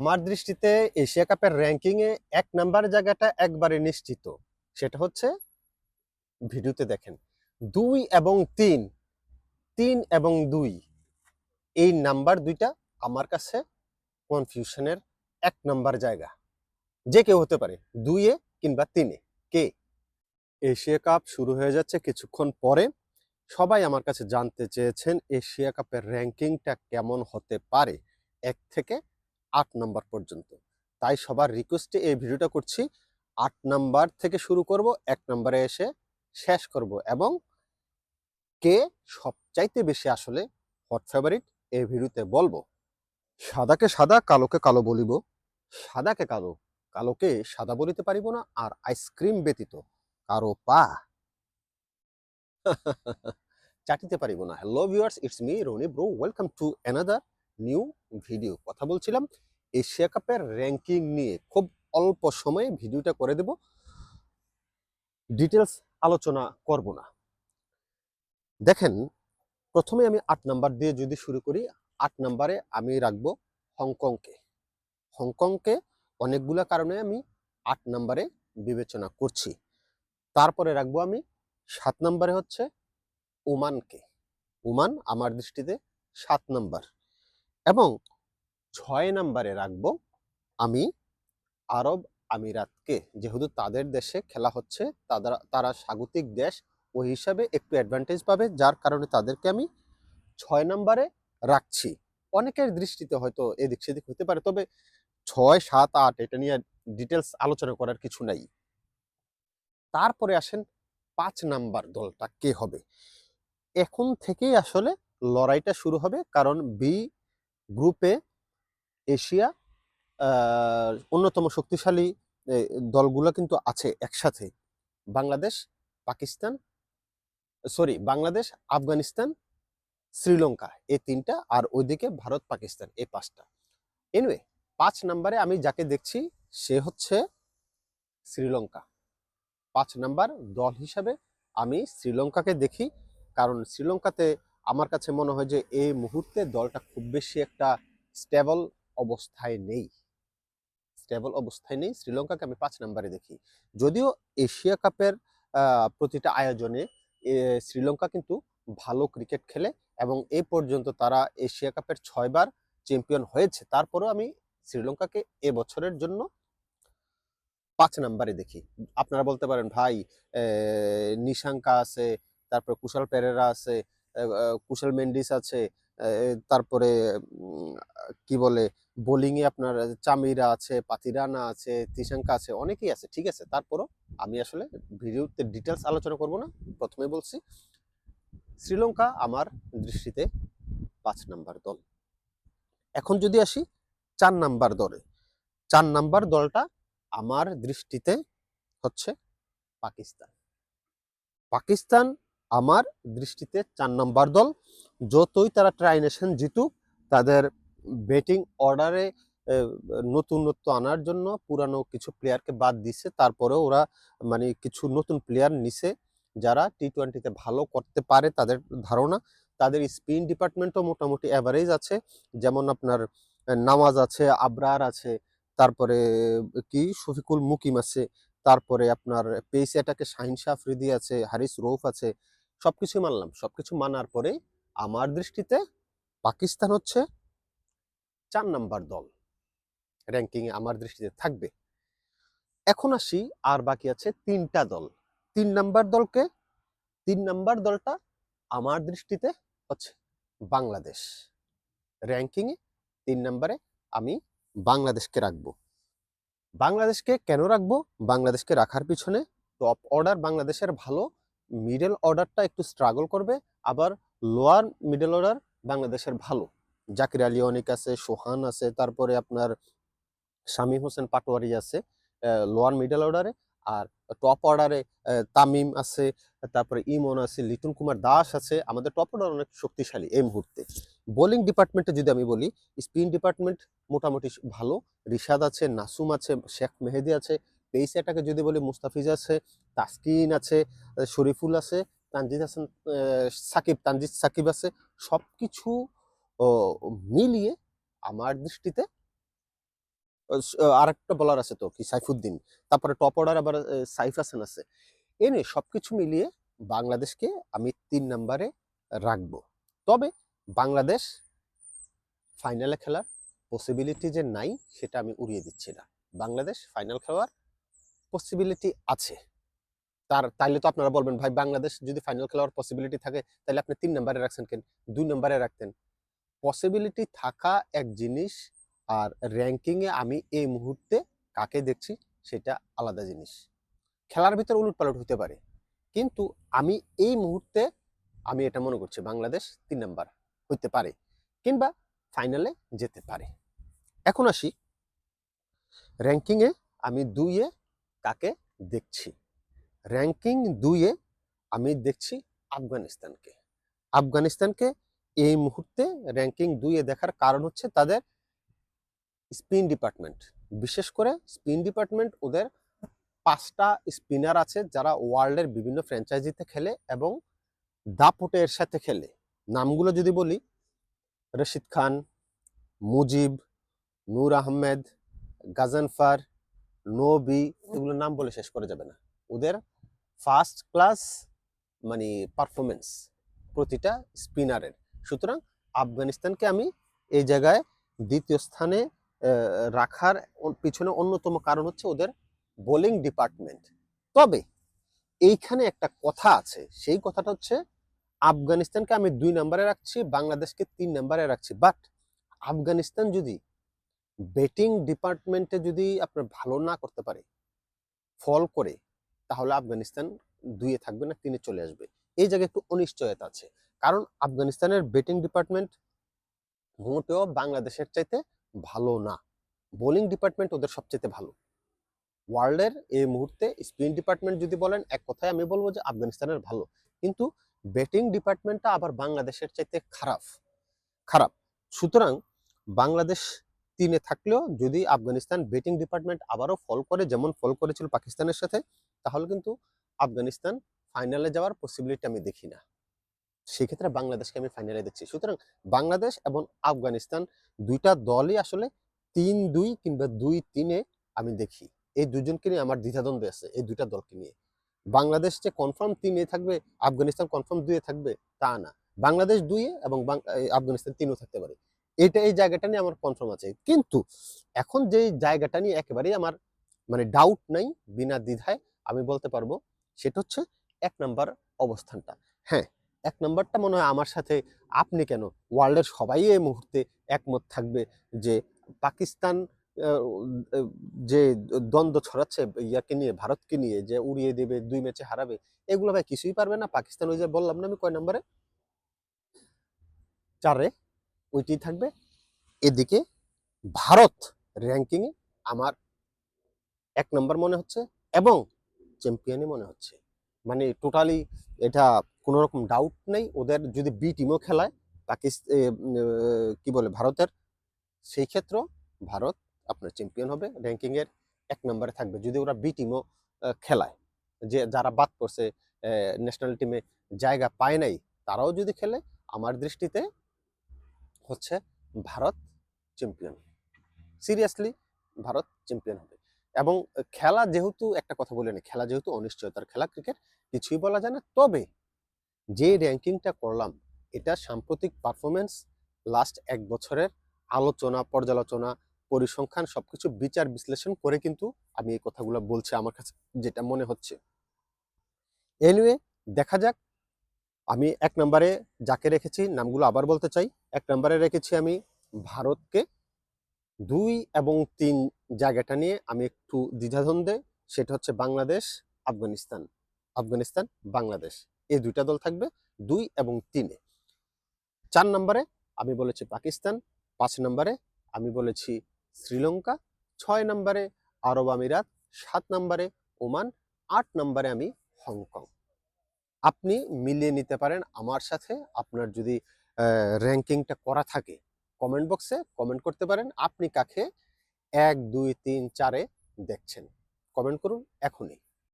আমার দৃষ্টিতে এশিয়া কাপের র্যাঙ্কিং এ এক নাম্বার জায়গাটা একবারে নিশ্চিত। সেটা হচ্ছে ভিডিওতে দেখেন। দুই এবং তিন তিন এবং দুই, এই নাম্বার দুইটা আমার কাছে কনফিউশনের এক নাম্বার জায়গা। যে কেউ হতে পারে, দুইয়ে কিংবা তিনে। কে? এশিয়া কাপ শুরু হয়ে যাচ্ছে কিছুক্ষণ পরে। সবাই আমার কাছে জানতে চেয়েছেন এশিয়া কাপের র্যাঙ্কিংটা কেমন হতে পারে? এক থেকে আট নাম্বার পর্যন্ত। তাই সবার রিকোয়েস্টে এই ভিডিওটা করছি, আট নাম্বার থেকে শুরু করব, এক নাম্বারে এসে শেষ করব এবং কে সবচাইতে বেশি আসলে হট ফেভারিট এই ভিডিওতে বলব। সাদাকে সাদা, কালোকে কালো বলিব। সাদাকে কালো, কালোকে সাদা বলিতে পারিব না আর আইসক্রিম ব্যতীত কারও পা। চাটিতে পারিব না। Hello viewers it's me Roni bro welcome to another new video. কথা বলছিলাম, এশিয়া কাপের র্যাঙ্কিং নিয়ে। খুব অল্প সময়ে ভিডিওটা করে দেব। ডিটেলস আলোচনা করব না। দেখেন, প্রথমে আমি আট নাম্বার দিয়ে যদি শুরু করি, আট নাম্বারে আমি রাখব হংকংকে। হংকংকে অনেকগুলো কারণে আমি আট নাম্বারে বিবেচনা করছি। তারপরে রাখব আমি সাত নাম্বারে হচ্ছে ওমানকে। ওমান আমার দৃষ্টিতে সাত নাম্বার। এবং ছয় নাম্বারে রাখব, আমি আরব আমিরাতকে। যেহেতু তাদের দেশে খেলা হচ্ছে তারা তারা স্বাগতিক দেশ ওই হিসাবে একটু অ্যাডভান্টেজ পাবে, যার কারণে তাদেরকে আমি ছয় নাম্বারে রাখছি। অনেকের দৃষ্টিতে হয়তো এদিক সেদিক হতে পারে, তবে ছয়, সাত, আট, এটা নিয়ে ডিটেলস আলোচনা করার কিছু নাই। তারপরে আসেন পাঁচ নাম্বার দলটা, কে হবে? এখন থেকেই আসলে লড়াইটা শুরু হবে, কারণ বি গ্রুপে এশিয়া অন্যতম শক্তিশালী দলগুলো কিন্তু আছে একসাথে। বাংলাদেশ, পাকিস্তান, সরি, বাংলাদেশ, আফগানিস্তান, শ্রীলঙ্কা এই তিনটা আর ওইদিকে ভারত, পাকিস্তান এই পাঁচটা। এনিওয়ে পাঁচ নাম্বারে আমি যাকে দেখছি, সে হচ্ছে শ্রীলঙ্কা। পাঁচ নাম্বার দল হিসাবে আমি শ্রীলঙ্কাকে দেখি, কারণ শ্রীলঙ্কাতে আমার কাছে মনে হয় যে এই মুহূর্তে দলটা খুব বেশি একটা স্টেবল অবস্থায় নেই। স্টেবল অবস্থায় নেই। শ্রীলঙ্কাকে আমি পাঁচ নাম্বারে দেখি। যদিও এশিয়া কাপের প্রতিটা আয়োজনে শ্রীলঙ্কা কিন্তু ভালো ক্রিকেট খেলে এবং এ পর্যন্ত তারা এশিয়া কাপের ছয়বার চ্যাম্পিয়ন হয়েছে। তারপরেও আমি শ্রীলঙ্কাকে এ বছরের জন্য পাঁচ নাম্বারে দেখি। আপনারা বলতে পারেন, ভাই নিশাঙ্কা আছে, তারপর কুশাল পেরেরা আছে কুশাল মেন্ডিস আছে তারপরে কি বলে বোলিং এ আপনার চামিরা আছে, পাতিরানা আছে, তিশাঙ্কা আছে, অনেকেই আছে, ঠিক আছে? তারপরও আমি আসলে ভিডিওতে ডিটেলস আলোচনা করব না, প্রথমে বলছি, শ্রীলঙ্কা আমার দৃষ্টিতে পাঁচ নাম্বার দল। এখন যদি আসি, চার নাম্বার দলে। চার নাম্বার দলটা আমার দৃষ্টিতে হচ্ছে পাকিস্তান। পাকিস্তান আমার দৃষ্টিতে চার নম্বর দল। যতই তারা ট্রাইনেশন জিতুক, তাদের ব্যাটিং অর্ডারে নতুনত্ব আনার জন্য পুরানো কিছু প্লেয়ারকে বাদ দিছে। তারপরেও ওরা মানে কিছু নতুন প্লেয়ার নিছে, যারা টি টোয়েন্টিতে ভালো করতে পারে তাদের ধারণা। তাদের স্পিন ডিপার্টমেন্টও মোটামুটি অ্যাভারেজ আছে। যেমন আপনার নামাজ আছে, আবরার আছে, তারপরে কি? শফিকুল মুকিম আছে, তারপরে আপনার পেস অ্যাটাকে শাহিন শাহ আফ্রিদি আছে, হারিস রৌফ আছে সবকিছু মানলাম। সবকিছু মানার পরে আমার দৃষ্টিতে পাকিস্তান হচ্ছে চার নাম্বার দল। র্যাঙ্কিং এ আমার দৃষ্টিতে থাকবে। এখন আসি আর বাকি আছে তিনটা দল। তিন নাম্বার দলকে, তিন নাম্বার দলটা আমার দৃষ্টিতে হচ্ছে বাংলাদেশ। র্যাঙ্কিং এ তিন নাম্বারে আমি বাংলাদেশকে রাখব। বাংলাদেশকে কেন রাখব? বাংলাদেশকে রাখার পিছনে টপ অর্ডার বাংলাদেশের ভালো মিডল অর্ডারটা একটু স্ট্রাগল করবে, আবার লোয়ার মিডল অর্ডার বাংলাদেশের ভালো। জাকির আলী অনেক আছে, সোহান আছে, তারপরে আপনার শামীম হোসেন পাটোয়ারি আছে লোয়ার মিডল অর্ডারে আর টপ অর্ডারে তামিম আছে, তারপরে ইমন আছে লিটন কুমার দাস আছে, আমাদের টপ অর্ডার অনেক শক্তিশালী এই মুহূর্তে। বোলিং ডিপার্টমেন্টে যদি আমি বলি স্পিন ডিপার্টমেন্ট মোটামুটি ভালো, রিশাদ আছে, নাসুম আছে, শেখ মেহেদি আছে পেস অ্যাটাকে যদি বলি মুস্তাফিজ আছে তাসকিন আছে শরীফুল আছে তানজিদ হাসান সাকিব তানজিদ সাকিব আছে সবকিছু ও, মিলিয়ে আমার দৃষ্টিতে আরেকটা বলার আছে তো কি সাইফুদ্দিন তারপরে টপ অর্ডার আবার সাইফ হাসান আছে। এনে সবকিছু মিলিয়ে বাংলাদেশকে আমি তিন নম্বরে রাখব। তবে বাংলাদেশ ফাইনালে খেলার পসিবিলিটি যে নাই সেটা আমি উড়িয়ে দিচ্ছি না। বাংলাদেশ ফাইনাল খেলার পসিবিলিটি আছে। তার, তাইলে তো আপনারা বলবেন, ভাই, বাংলাদেশ যদি ফাইনাল খেলার পসিবিলিটি থাকে তাহলে আপনি তিন নম্বরে রাখছেন কেন? দুই নম্বরে রাখতেন। পসিবিলিটি থাকা এক জিনিস, আর র্যাঙ্কিংয়ে আমি এই মুহূর্তে কাকে দেখছি, সেটা আলাদা জিনিস। খেলার ভিতরে উলট পালট হতে পারে, কিন্তু আমি এই মুহূর্তে, আমি এটা মনে করছি, বাংলাদেশ তিন নাম্বার হইতে পারে, কিংবা ফাইনালে যেতে পারে। এখন আসি র্যাঙ্কিংয়ে আমি দুইয়ে কাকে দেখছি? র্যাঙ্কিং দুইয়ে আমি দেখছি আফগানিস্তানকে। আফগানিস্তানকে এই মুহূর্তে র্যাঙ্কিং দুইয়ে দেখার কারণ হচ্ছে তাদের স্পিন ডিপার্টমেন্ট বিশেষ করে স্পিন ডিপার্টমেন্ট ওদের পাঁচটা স্পিনার আছে যারা ওয়ার্ল্ডের বিভিন্ন ফ্র্যাঞ্চাইজিতে খেলে এবং দাপটের সাথে খেলে। নামগুলো যদি বলি, রশিদ খান, মুজিব, নূর আহমেদ, গাজানফার নবি এগুলোর নাম বলে শেষ করা যাবে না। ওদের ফার্স্ট ক্লাস মানে পারফরমেন্স প্রতিটা স্পিনারের সুতরাং আফগানিস্তানকে আমি এই জায়গায় দ্বিতীয় স্থানে রাখার পিছনে অন্যতম কারণ হচ্ছে ওদের বোলিং ডিপার্টমেন্ট তবে এইখানে একটা কথা আছে, সেই কথাটা হচ্ছে আফগানিস্তানকে আমি দুই নম্বরে রাখছি, বাংলাদেশকে তিন নম্বরে রাখছি। বাট আফগানিস্তান যদি ব্যাটিং ডিপার্টমেন্টে যদি আপনার ভালো না করতে পারে ফল করে, তাহলে আফগানিস্তান দুইয়ে থাকবে না, তিনে চলে আসবে। এই জায়গায় একটু অনিশ্চয়তা আছে। কারণ আফগানিস্তানের ব্যাটিং ডিপার্টমেন্ট মোটেও বাংলাদেশের চাইতে ভালো না। বোলিং ডিপার্টমেন্ট ওদের সবচেয়ে ভালো। ওয়ার্ল্ডের এই মুহূর্তে স্পিন ডিপার্টমেন্ট যদি বলেন, এক কথায় আমি বলব যে আফগানিস্তানের ভালো। কিন্তু ব্যাটিং ডিপার্টমেন্টটা আবার বাংলাদেশের চাইতে খারাপ। খারাপ। সুতরাং বাংলাদেশ তিনে থাকলেও যদি আফগানিস্তান ব্যাটিং ডিপার্টমেন্ট আবারও ফল করে, যেমন ফল করেছিল পাকিস্তানের সাথে, তাহলে কিন্তু আফগানিস্তান ফাইনালে যাওয়ার পসিবিলিটি আমি দেখি না। সেক্ষেত্রে বাংলাদেশকে আমি ফাইনালে দেখছি সুতরাং বাংলাদেশ এবং আফগানিস্তান দুইটা দলই আসলে তিন দুই কিংবা দুই তিনে আমি দেখি। এই দুজনকে নিয়ে আমার দ্বিধাদ্বন্দ্ব আছে, এই দুইটা দলকে নিয়ে। বাংলাদেশ যে কনফার্ম তিনে থাকবে, আফগানিস্তান কনফার্ম দুইয়ে থাকবে, তা না। বাংলাদেশ দুইয়ে এবং আফগানিস্তান তিনও থাকতে পারে। এটা এই জায়গাটা নিয়ে আমার কনফার্ম আছে। কিন্তু এখন যে জায়গাটা নিয়ে একেবারেই আমার মানে ডাউট নাই, বিনা দ্বিধায় আমি বলতে পারব, সেটা হচ্ছে এক নাম্বার অবস্থানটা। হ্যাঁ এক নাম্বারটা মনে হয় আমার সাথে আপনি কেন? ওয়ার্ল্ডের সবাই এই মুহূর্তে একমত থাকবে যে পাকিস্তান যে দ্বন্দ্ব ছড়াচ্ছে, ইয়াকে নিয়ে, ভারতকে নিয়ে, যে উড়িয়ে দেবে, দুই ম্যাচে হারাবে, এগুলো ভাই কিছুই পারবে না। পাকিস্তান ওই যে বললাম না আমি কয় নম্বরে? চারে। ওইটি থাকবে। এদিকে ভারত র্যাঙ্কিং এ আমার এক নম্বর মনে হচ্ছে এবং চ্যাম্পিয়নই মনে হচ্ছে। মানে টোটালি এটা কোনো রকম ডাউট নেই। ওদের যদি বি টিমও খেলায় পাকিস্তান কি বলে, ভারতের, সেই ক্ষেত্র ভারত আপনার চ্যাম্পিয়ন হবে। র্যাঙ্কিং এর এক নম্বরে থাকবে। যদি ওরা বি টিমও খেলায়, যে যারা বাদ পড়ছে ন্যাশনাল টিমে জায়গা পায় নাই, তারাও যদি খেলে, আমার দৃষ্টিতে হচ্ছে Bharat champion seriously Bharat champion হবে। এবং খেলা যেহেতু একটা কথা বলে নি, খেলা যেহেতু অনিশ্চয়তার খেলা ক্রিকেট কিছুই বলা যায় না। তবে যে র্যাঙ্কিংটা করলাম, এটা সাম্প্রতিক পারফরমেন্স লাস্ট এক বছরের আলোচনা, পর্যালোচনা, পরিসংখ্যান, সবকিছু বিচার, বিশ্লেষণ করে কিন্তু আমি এই কথাগুলো বলছি আমার কাছে, যেটা মনে হচ্ছে। এনিওয়ে দেখা যাক। আমি এক নম্বরে যাকে রেখেছি, নামগুলো আবার বলতে চাই। এক নম্বরে রেখেছি আমি ভারতকে। দুই এবং তিন জায়গাটা নিয়ে আমি একটু দ্বিধাদ্বন্দ্বে, সেটা হচ্ছে বাংলাদেশ, আফগানিস্তান। আফগানিস্তান, বাংলাদেশ। এই দুইটা দল থাকবে দুই এবং তিনে। চার নম্বরে আমি বলেছি পাকিস্তান, পাঁচ নম্বরে আমি বলেছি শ্রীলঙ্কা, ছয় নম্বরে আরব আমিরাত, সাত নম্বরে ওমান, আট নম্বরে আমি হংকং। আপনি মিলিয়ে নিতে পারেন আমার সাথে। আপনার যদি র্যাঙ্কিংটা করা থাকে কমেন্ট বক্সে কমেন্ট করতে পারেন, আপনি কাকে এক, দুই, তিন, চারে দেখছেন। কমেন্ট করুন এখনই।